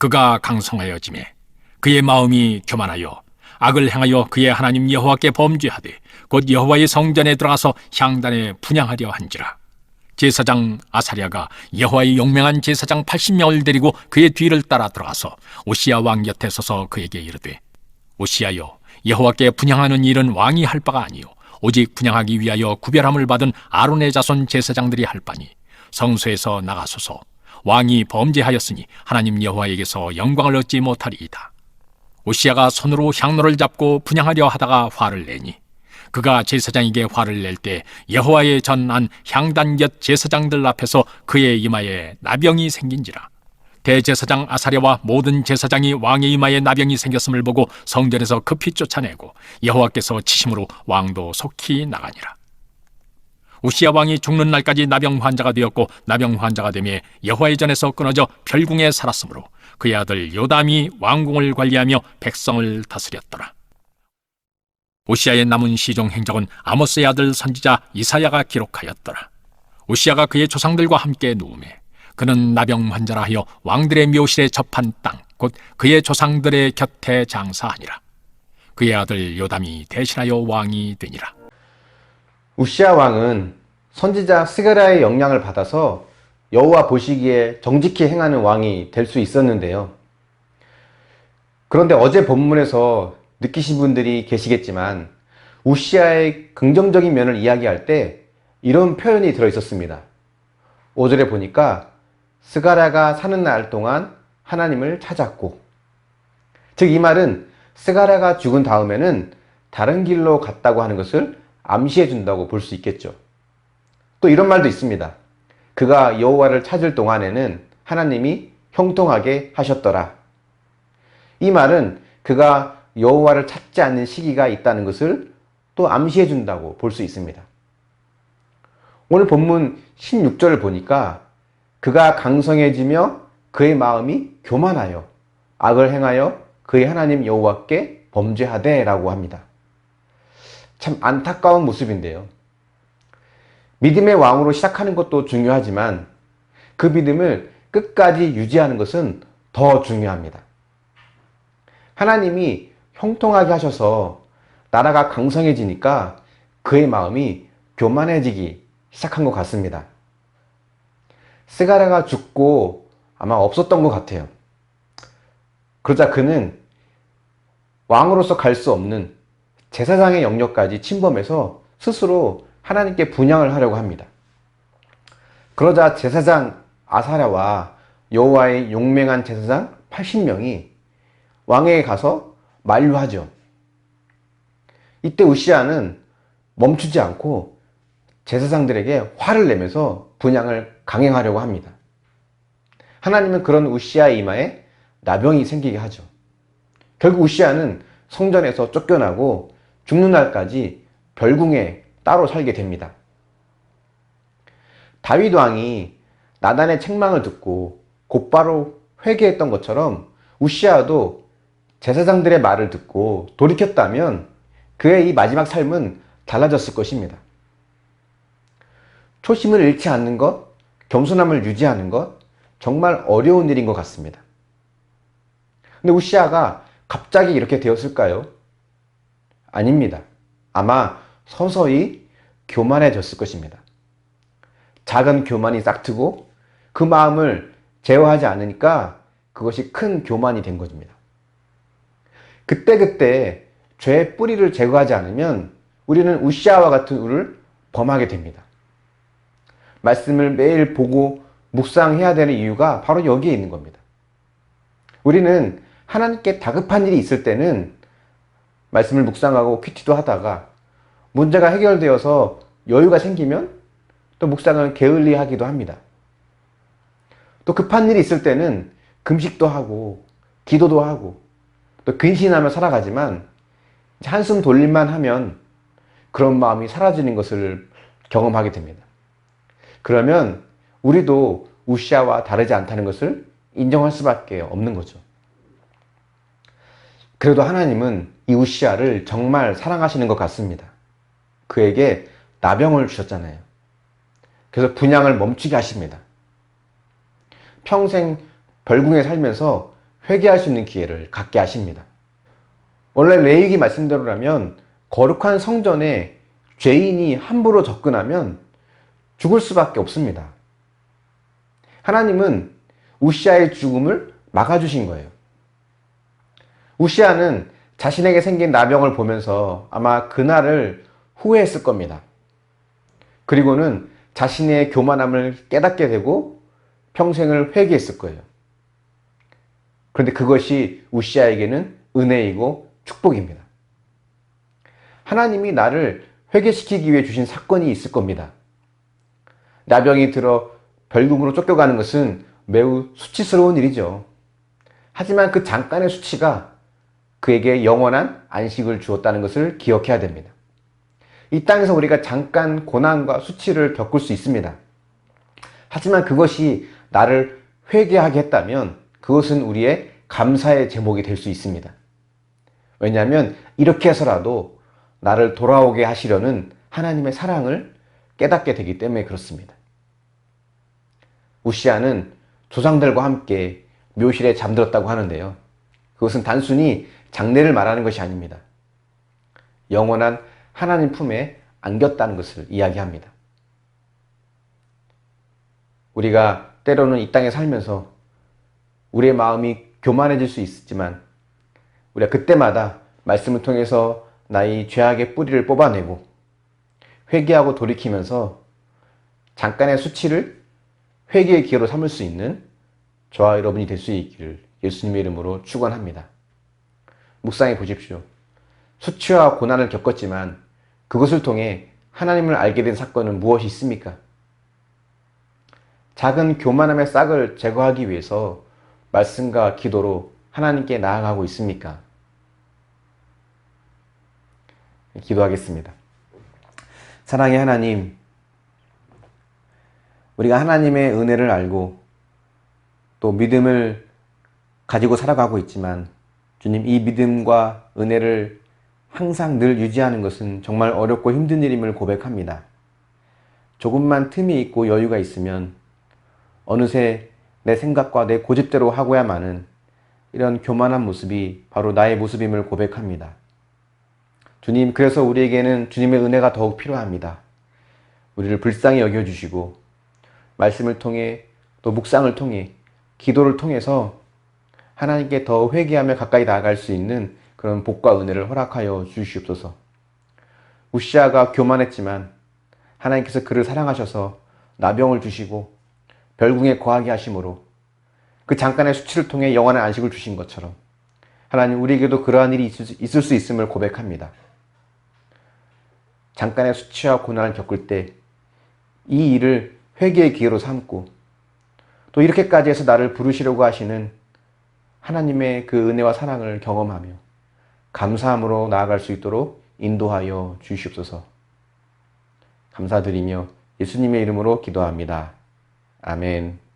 그가 강성하여짐에 그의 마음이 교만하여 악을 행하여 그의 하나님 여호와께 범죄하되 곧 여호와의 성전에 들어가서 향단에 분양하려 한지라. 제사장 아사랴가 여호와의 용맹한 제사장 80명을 데리고 그의 뒤를 따라 들어가서 오시야 왕 곁에 서서 그에게 이르되 오시야여 여호와께 분양하는 일은 왕이 할 바가 아니요 오직 분양하기 위하여 구별함을 받은 아론의 자손 제사장들이 할 바니 성소에서 나가소서 왕이 범죄하였으니 하나님 여호와에게서 영광을 얻지 못하리이다. 오시야가 손으로 향로를 잡고 분양하려 하다가 화를 내니 그가 제사장에게 화를 낼 때 여호와의 전안 향단 곁 제사장들 앞에서 그의 이마에 나병이 생긴지라 대제사장 아사랴와 모든 제사장이 왕의 이마에 나병이 생겼음을 보고 성전에서 급히 쫓아내고 여호와께서 치심으로 왕도 속히 나가니라 우시야 왕이 죽는 날까지 나병 환자가 되었고 나병 환자가 되며 여호와의 전에서 끊어져 별궁에 살았으므로 그의 아들 요담이 왕궁을 관리하며 백성을 다스렸더라. 우시야의 남은 시종 행적은 아모스의 아들 선지자 이사야가 기록하였더라. 우시야가 그의 조상들과 함께 누우매 그는 나병 환자라 하여 왕들의 묘실에 접한 땅 곧 그의 조상들의 곁에 장사하니라. 그의 아들 요담이 대신하여 왕이 되니라. 우시아 왕은 선지자 스가랴의 영향을 받아서 여호와 보시기에 정직히 행하는 왕이 될 수 있었는데요. 그런데 어제 본문에서 느끼신 분들이 계시겠지만 우시아의 긍정적인 면을 이야기할 때 이런 표현이 들어 있었습니다. 5절에 보니까 스가랴가 사는 날 동안 하나님을 찾았고 즉 이 말은 스가랴가 죽은 다음에는 다른 길로 갔다고 하는 것을 암시해 준다고 볼 수 있겠죠. 또 이런 말도 있습니다. 그가 여호와를 찾을 동안에는 하나님이 형통하게 하셨더라. 이 말은 그가 여호와를 찾지 않는 시기가 있다는 것을 또 암시해 준다고 볼 수 있습니다. 오늘 본문 16절을 보니까 그가 강성해지며 그의 마음이 교만하여 악을 행하여 그의 하나님 여호와께 범죄하되라고 합니다. 참 안타까운 모습인데요. 믿음의 왕으로 시작하는 것도 중요하지만 그 믿음을 끝까지 유지하는 것은 더 중요합니다. 하나님이 형통하게 하셔서 나라가 강성해지니까 그의 마음이 교만해지기 시작한 것 같습니다. 스가랴가 죽고 아마 없었던 것 같아요. 그러자 그는 왕으로서 갈 수 없는 제사장의 영역까지 침범해서 스스로 하나님께 분양을 하려고 합니다. 그러자 제사장 아사랴와 여호와의 용맹한 제사장 80명이 왕에게 가서 만류하죠. 이때 우시아는 멈추지 않고 제사장들에게 화를 내면서 분양을 강행하려고 합니다. 하나님은 그런 우시아의 이마에 나병이 생기게 하죠. 결국 우시아는 성전에서 쫓겨나고 죽는 날까지 별궁에 따로 살게 됩니다. 다윗 왕이 나단의 책망을 듣고 곧바로 회개했던 것처럼 우시아도 제사장들의 말을 듣고 돌이켰다면 그의 이 마지막 삶은 달라졌을 것입니다. 초심을 잃지 않는 것, 겸손함을 유지하는 것, 정말 어려운 일인 것 같습니다. 근데 우시아가 갑자기 이렇게 되었을까요? 아닙니다. 아마 서서히 교만해졌을 것입니다. 작은 교만이 싹트고 그 마음을 제어하지 않으니까 그것이 큰 교만이 된 것입니다. 그때그때 죄의 뿌리를 제거하지 않으면 우리는 우시아와 같은 우를 범하게 됩니다. 말씀을 매일 보고 묵상해야 되는 이유가 바로 여기에 있는 겁니다. 우리는 하나님께 다급한 일이 있을 때는 말씀을 묵상하고 퀴티도 하다가 문제가 해결되어서 여유가 생기면 또 묵상을 게을리 하기도 합니다. 또 급한 일이 있을 때는 금식도 하고 기도도 하고 또 근신하며 살아가지만 한숨 돌릴만 하면 그런 마음이 사라지는 것을 경험하게 됩니다. 그러면 우리도 우시아와 다르지 않다는 것을 인정할 수밖에 없는 거죠. 그래도 하나님은 이 우시아를 정말 사랑하시는 것 같습니다. 그에게 나병을 주셨잖아요. 그래서 분양을 멈추게 하십니다. 평생 별궁에 살면서 회개할 수 있는 기회를 갖게 하십니다. 원래 레이기 말씀대로라면 거룩한 성전에 죄인이 함부로 접근하면 죽을 수밖에 없습니다. 하나님은 우시아의 죽음을 막아주신 거예요. 우시아는 자신에게 생긴 나병을 보면서 아마 그날을 후회했을 겁니다. 그리고는 자신의 교만함을 깨닫게 되고 평생을 회개했을 거예요. 그런데 그것이 우시아에게는 은혜이고 축복입니다. 하나님이 나를 회개시키기 위해 주신 사건이 있을 겁니다. 나병이 들어 별궁으로 쫓겨가는 것은 매우 수치스러운 일이죠. 하지만 그 잠깐의 수치가 그에게 영원한 안식을 주었다는 것을 기억해야 됩니다. 이 땅에서 우리가 잠깐 고난과 수치를 겪을 수 있습니다. 하지만 그것이 나를 회개하게 했다면 그것은 우리의 감사의 제목이 될 수 있습니다. 왜냐하면 이렇게 해서라도 나를 돌아오게 하시려는 하나님의 사랑을 깨닫게 되기 때문에 그렇습니다. 우시아는 조상들과 함께 묘실에 잠들었다고 하는데요. 그것은 단순히 장례를 말하는 것이 아닙니다. 영원한 하나님 품에 안겼다는 것을 이야기합니다. 우리가 때로는 이 땅에 살면서 우리의 마음이 교만해질 수 있지만 우리가 그때마다 말씀을 통해서 나의 죄악의 뿌리를 뽑아내고 회개하고 돌이키면서 잠깐의 수치를 회개의 기회로 삼을 수 있는 저와 여러분이 될 수 있기를 예수님의 이름으로 축원합니다. 묵상해 보십시오. 수치와 고난을 겪었지만 그것을 통해 하나님을 알게 된 사건은 무엇이 있습니까? 작은 교만함의 싹을 제거하기 위해서 말씀과 기도로 하나님께 나아가고 있습니까? 기도하겠습니다. 사랑의 하나님, 우리가 하나님의 은혜를 알고 또 믿음을 가지고 살아가고 있지만 주님 이 믿음과 은혜를 항상 늘 유지하는 것은 정말 어렵고 힘든 일임을 고백합니다. 조금만 틈이 있고 여유가 있으면 어느새 내 생각과 내 고집대로 하고야 마는 이런 교만한 모습이 바로 나의 모습임을 고백합니다. 주님, 그래서 우리에게는 주님의 은혜가 더욱 필요합니다. 우리를 불쌍히 여겨주시고, 말씀을 통해, 또 묵상을 통해, 기도를 통해서 하나님께 더 회개하며 가까이 나아갈 수 있는 그런 복과 은혜를 허락하여 주시옵소서. 우시아가 교만했지만 하나님께서 그를 사랑하셔서 나병을 주시고 별궁에 거하게 하심으로 그 잠깐의 수치를 통해 영원한 안식을 주신 것처럼 하나님 우리에게도 그러한 일이 있을 수 있음을 고백합니다. 잠깐의 수치와 고난을 겪을 때 이 일을 회개의 기회로 삼고 또 이렇게까지 해서 나를 부르시려고 하시는 하나님의 그 은혜와 사랑을 경험하며 감사함으로 나아갈 수 있도록 인도하여 주시옵소서. 감사드리며 예수님의 이름으로 기도합니다. 아멘.